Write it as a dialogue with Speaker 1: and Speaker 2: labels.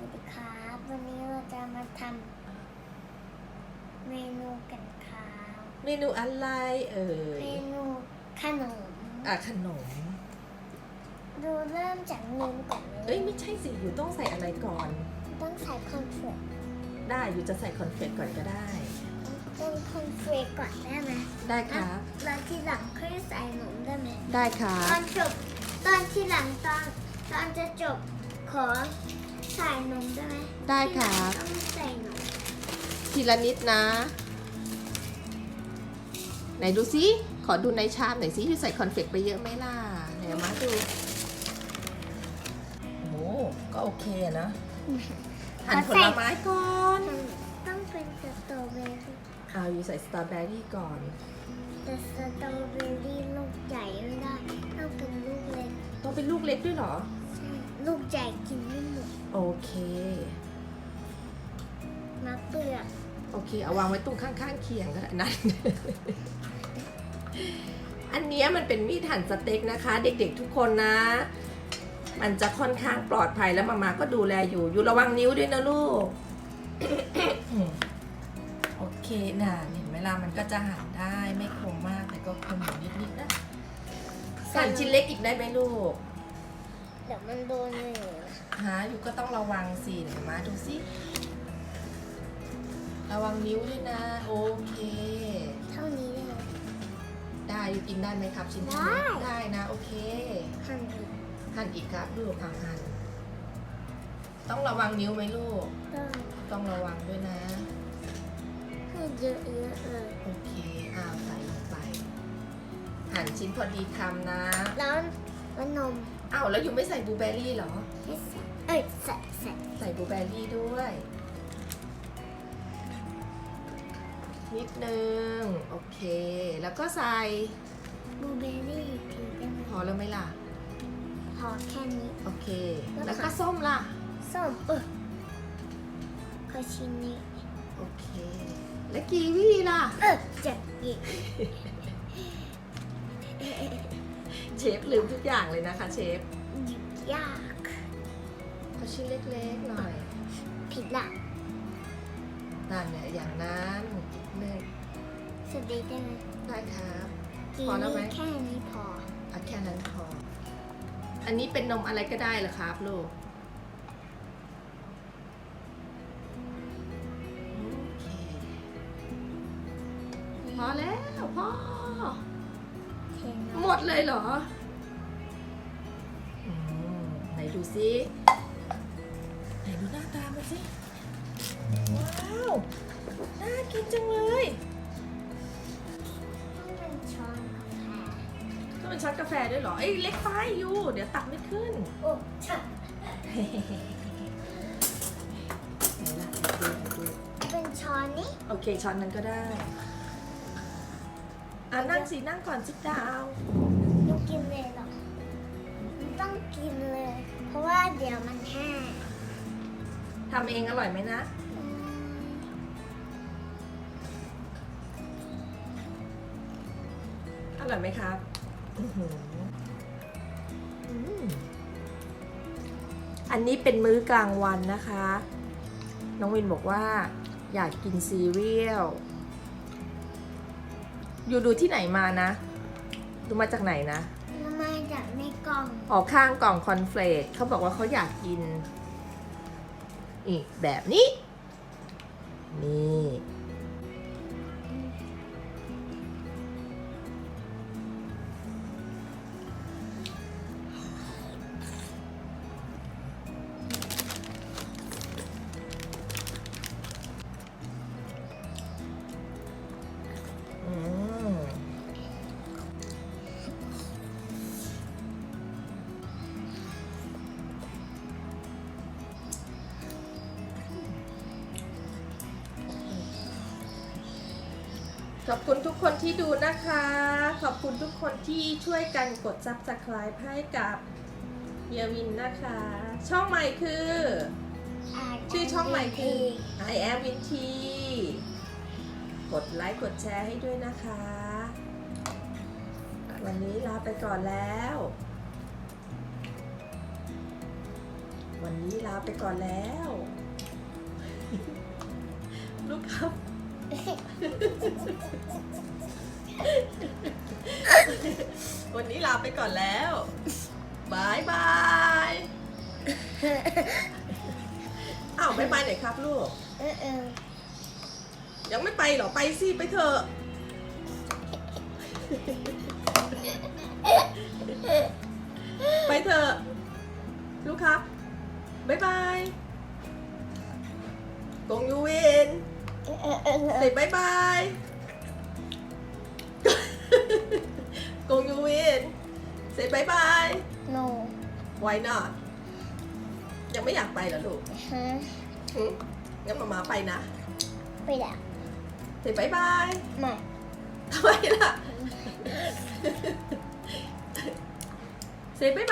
Speaker 1: วัสดีครับ วันนี้เราจะมาทำเมนูกันครับ
Speaker 2: เมนูอะไรเอ่ย
Speaker 1: เมนูขนม
Speaker 2: อะขนม
Speaker 1: ดูเริ่มจากนมก่อนเล
Speaker 2: เอ้
Speaker 1: ย
Speaker 2: ยไม่ใช่สิอยู่ต้องใส่อะไรก่อน
Speaker 1: ต้องใส่คอนเฟลก
Speaker 2: ได้อยู่จะใส่คอนเฟกก่อนก็ได้
Speaker 1: ต้องคอนเฟลกก่อนได้ไหม
Speaker 2: ได้ครับ
Speaker 1: แล้วทีหลังค่อยใส่นมได้ไหม
Speaker 2: ได้ครั
Speaker 1: ตอบนจบตอนที่หลังตอนตอนจะจบขอ ใส่นมได้ไหม
Speaker 2: ได้ครับ
Speaker 1: ที่หลังต้องใส่นม
Speaker 2: ทีละนิดนะ ไหนดูซิ ขอดูในชามหน่อยซิที่ใส่คอนเฟกไปเยอะไหมล่ะ ไหนเอามาดู โอ้ก็โอเคอะนะ หั่นผลไม้ก่อน
Speaker 1: มันต้องเป็นสตรอเบอรี่
Speaker 2: เอาอยู่ใส่สตรอเบอรี่ก่อน
Speaker 1: แต่สตรอเบอรี่ลูกใหญ่ไม่ได้ ต้องเป็นลูกเล็ก
Speaker 2: ต้องเป็นลูกเล็กด้วยเหรอ
Speaker 1: ใช่ ลูกใหญ่กินไม่หมด
Speaker 2: โอเค
Speaker 1: มาเปลือก
Speaker 2: โอเค เอาวางไว้ตรงข้างๆเคียงก็ได้นั่น อันเนี้ยมันเป็นมีดหั่นสเต็กนะคะ เด็กๆทุกคนนะ มันจะค่อนข้างปลอดภัยแล้วมามาก็ดูแลอยู่ อยู่ระวังนิ้วด้วยนะลูก โอเคน่ะเห็นไหมล่ะมันก็จะหั่นได้ไม่คมมากแต่ก็คมอยู่นิดๆนะหั่นชิ้นเล็กอีกได้ไหมลูก
Speaker 1: เดี๋ยวมันโดนเลยนะ
Speaker 2: หาอยู่ก็ต้องระวังสิเดี๋ยวมาดูสิ ระวังนิ้วด้วยนะ โอเค
Speaker 1: เท่านี้เลย
Speaker 2: ได้อยู่กินได้ไหมครับชิ้นนี้
Speaker 1: ได้
Speaker 2: ได้นะ โอเค
Speaker 1: หั่นอีก
Speaker 2: หั่นอีกครับลูกเอาหั่นต้องระวังนิ้วไหมลูก
Speaker 1: ต้อง
Speaker 2: ต้องระวังด้วยนะ
Speaker 1: ให้เยอะๆเลย
Speaker 2: โอเคอ้าวใส่ลงไป หั่นชิ้นพอดีคำนะ
Speaker 1: แล้ว แล้วนม
Speaker 2: อ้าวแล้วอยู่ไม่ใส่บลูเบอร์รี่เหรอ
Speaker 1: ให้ใส่เอ้ยใส่ใส่
Speaker 2: ใส่บลูเบอร์รี่ด้วย นิดนึง โอเค แล้วก็ใส่
Speaker 1: บลูเบอร์รี่ทีได้ไหม
Speaker 2: พอแล้วไหมล่ะ
Speaker 1: พอแค่นี้
Speaker 2: โอเค
Speaker 1: แล้ว
Speaker 2: แล้วก็
Speaker 1: ค่ะ
Speaker 2: ส้มล่ะ
Speaker 1: ส้มเออขอชิ้นนี้
Speaker 2: โอเค และกีวีล่ะ
Speaker 1: เออจะอีก
Speaker 2: เชฟลืมทุกอย่างเลยนะคะเชฟ
Speaker 1: หยิบยาก
Speaker 2: เอาชิ้นเล็กๆหน่อย
Speaker 1: ผิดละ
Speaker 2: นั่นเนี่ยอย่างนั้นหนึ่ง
Speaker 1: สวัสดีได้ไหม
Speaker 2: ได้ครับ
Speaker 1: กี
Speaker 2: พอแล้วไหม
Speaker 1: นี่แค่นี้พอ
Speaker 2: เอาแค่นั้นพอ อันนี้เป็นนมอะไรก็ได้เหรอครับลูก ดเลยเหรออืมไหนดูซิไหนดูหน้าตามันสิ ว้าว น่ากินจังเลยำ
Speaker 1: ต้องเป็นช้อนกาแฟ
Speaker 2: ก็เป็นช็อตกาแฟด้วยเหรอ เอ้ยเล็กไปอยู่ เดี๋ยวตักไม่ขึ้น
Speaker 1: โอ้ชัด
Speaker 2: ไหนล่ะดูดู
Speaker 1: เป็นช้อนนี้
Speaker 2: โอเคช้อนนั้นก็ได้ อะนั่งสินั่งก่อนสิดาว
Speaker 1: ไม่ กินเลยหรอกมันต้องกินเลย เพราะว่าเดี๋ยวมันแห้ง
Speaker 2: ทำเองอร่อยไหมนะ
Speaker 1: อืม
Speaker 2: อร่อยไหมครับอื้อหืออืมอันนี้เป็นมื้อกลางวันนะคะ น้องวินบอกว่า อยากกินซีเรียล อยู่ดูที่ไหนมานะ ดูมาจากไหนนะ
Speaker 1: กล่อง
Speaker 2: ออกข้างกล่องคอนเฟลกเขาบอกว่าเขาอยากกิน อีกแบบนี้ นี่ ขอบคุณทุกคนที่ดูนะคะ ขอบคุณทุกคนที่ช่วยกันกด subscribe ให้กับเยวินนะคะ ช่องใหม่คือ ชื่อช่องใหม่คือ I am Win T กดไลค์กดแชร์ให้ด้วยนะคะ วันนี้ลาไปก่อนแล้ว วันนี้ลาไปก่อนแล้ว ลูกครับ วันนี้ลาไปก่อนแล้วบายบายอ้าวไม่ไปไหนครับลูก
Speaker 1: เออเออ
Speaker 2: ยังไม่ไปเหรอ ไปสิ ไปเถอะ เอ
Speaker 1: อ
Speaker 2: สิบ๊ายบายกงยูวินสิบ๊ายบาย
Speaker 1: โน
Speaker 2: why not ยังไม่อยากไปเหรอลูก
Speaker 1: ฮะ
Speaker 2: หึงั้นมามาไปนะ
Speaker 1: ไปแล้ว
Speaker 2: สิบ๊ายบาย
Speaker 1: ไม่
Speaker 2: ทำไมล่ะเซบ๊